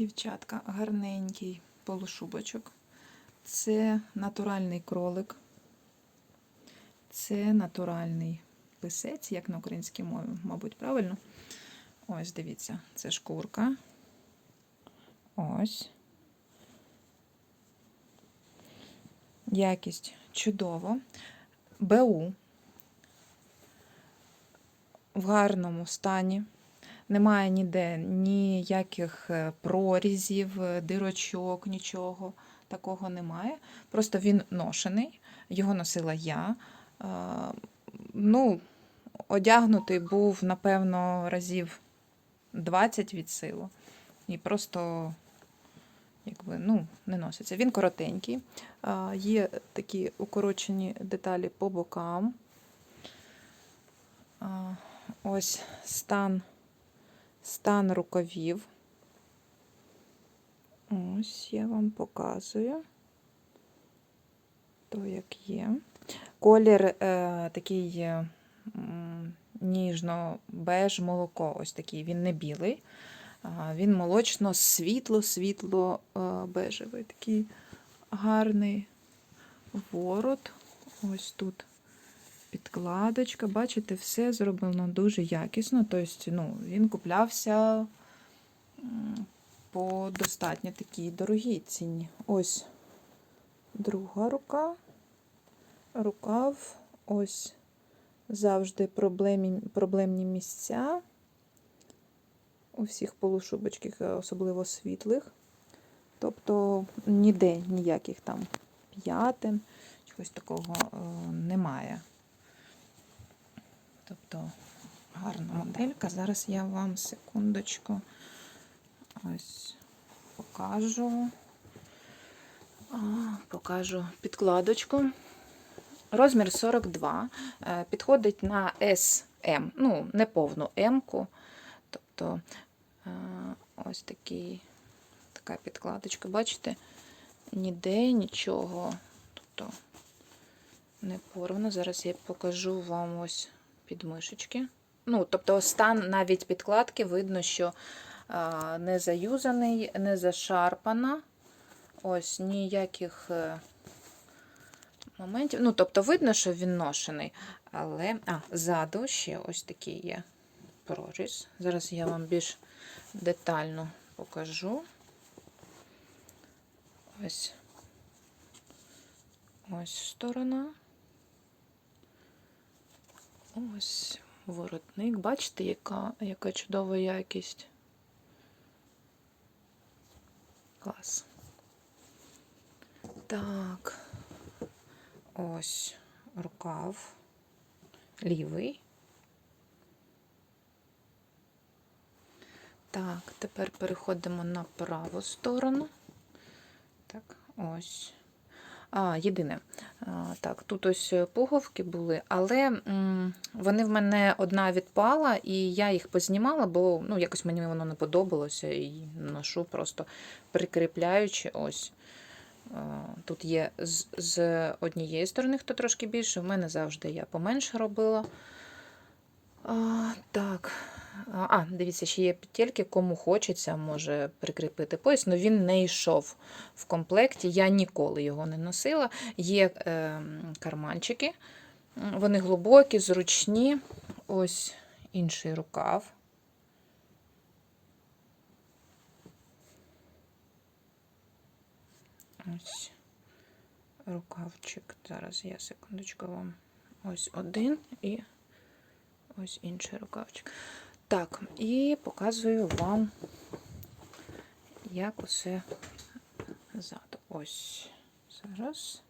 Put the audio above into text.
Дівчатка, гарненький полушубочок. Це натуральний кролик. Це натуральний писець, як на українській мові, мабуть, правильно. Ось, дивіться, це шкурка. Ось. Якість чудово. БУ в гарному стані. Немає ніде ніяких е, прорізів, е, дирочок, нічого такого немає. Просто він ношений, його носила я. Е, Ну, одягнутий був, напевно, разів 20 від силу. І просто якби, ну, не носиться. Він коротенький. Є такі укорочені деталі по бокам. Ось стан, стан рукавів. Ось я вам показую. То, як є. Колір е, такий е, ніжно-беж молоко. Ось такий. Він не білий. А, Він молочно, світло, світло е. Такий гарний ворот. Ось тут підкладочка. Бачите, все зроблено дуже якісно. Тобто, ну, він куплявся по достатньо такій дорогій ціні. Ось друга рука. Рукав. Ось завжди проблемні, проблемні місця. У всіх полушубочках, особливо світлих. Тобто ніде ніяких там п'ятин, чогось такого е, немає. Тобто гарна моделька. Зараз я вам секундочку ось покажу. Покажу підкладочку. Розмір 42. Е, Підходить на SM, ну, не повну М-ку. Тобто е, ось такий, така підкладочка. Бачите, ніде нічого. Тобто не порвано. Зараз я покажу вам ось підмишечки. Ну, тобто, стан навіть підкладки видно, що не заюзаний, не зашарпана. Ось ніяких е, моментів. Ну, тобто, видно, що він ношений. Але, а, ззаду ще ось такий є проріз. Зараз я вам більш детально покажу. Ось ось сторона. Ось воротник. Бачите, яка, яка чудова якість. Клас. Так. Ось рукав. Лівий. Так, тепер переходимо на праву сторону. Так, ось. А, єдине. Так, тут ось пуговки були, але вони в мене одна відпала, і я їх познімала, бо ну, якось мені воно не подобалося і ношу просто прикріпляючи ось. Тут є з, з однієї сторони, хто трошки більше, в мене завжди я поменше робила. А, так. А, дивіться, ще є петельки, кому хочеться, може прикріпити пояс, але він не йшов в комплекті. Я ніколи його не носила. Є е, карманчики, вони глибокі, зручні. Ось інший рукав. Ось рукавчик. Зараз я секундочку вам. Ось один і ось інший рукавчик. Так, і показую вам, як усе ззаду. Ось зараз.